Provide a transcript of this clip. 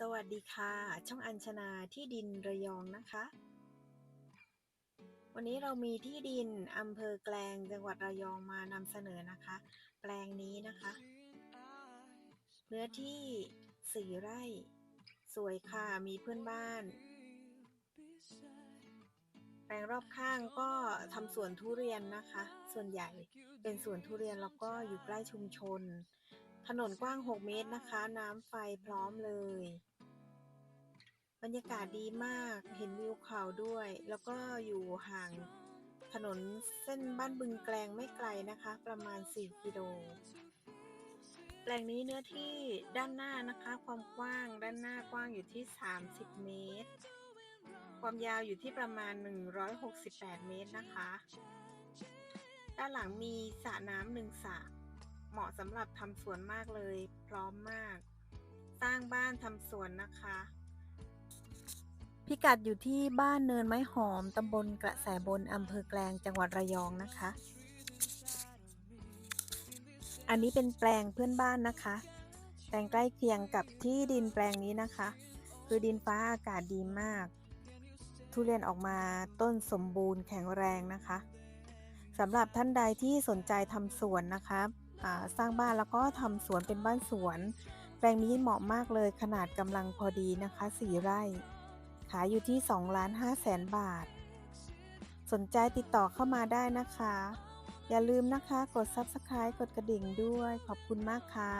สวัสดีค่ะ ช่องอัญชนาที่ดินระยองนะคะ วันนี้เรามีที่ดินอำเภอแกลงจังหวัดระยองมานำเสนอนะคะ แปลงนี้นะคะ เนื้อที่สี่ไร่ สวยค่ะมีเพื่อนบ้าน แปลงรอบข้างก็ทำสวนทุเรียนนะคะ ส่วนใหญ่เป็นสวนทุเรียนแล้วก็อยู่ใกล้ชุมชน ถนนกว้าง 6 เมตรนะคะ น้ำไฟพร้อมเลย บรรยากาศดีมาก เห็นวิวเขาด้วย แล้วก็อยู่ห่างถนนเส้นบ้านบึงแกลงไม่ไกลนะคะ ประมาณ 4 กิโล แปลงนี้เนื้อที่ด้านหน้านะคะ ความกว้างด้านหน้ากว้างอยู่ที่ 30 เมตร ความยาวอยู่ที่ประมาณ 168 เมตรนะคะ ด้านหลังมีสระน้ำหนึ่งสระ เหมาะสำหรับทำสวนมากเลย พร้อมมาก สร้างบ้านทำสวนนะคะ พิกัดอยู่ที่บ้านเนินไม้หอมตำบลกระแสบนอำเภอแกลงจังหวัดระยองนะคะ อันนี้เป็นแปลงเพื่อนบ้านนะคะ แปลงใกล้เคียงกับที่ดินแปลงนี้นะคะ คือดินฟ้าอากาศดีมาก ทุเรียนออกมาต้นสมบูรณ์แข็งแรงนะคะ สำหรับท่านใดที่สนใจทำสวนนะคะสร้างบ้านแล้วก็ทำสวนเป็นบ้านสวน แปลงนี้เหมาะมากเลยขนาดกำลังพอดีนะคะ4ไร่ ขายอยู่ที่2ล้าน5แสนบาท สนใจติดต่อเข้ามาได้นะคะ อย่าลืมนะคะกด Subscribe กดกระดิ่งด้วยขอบคุณมากค่ะ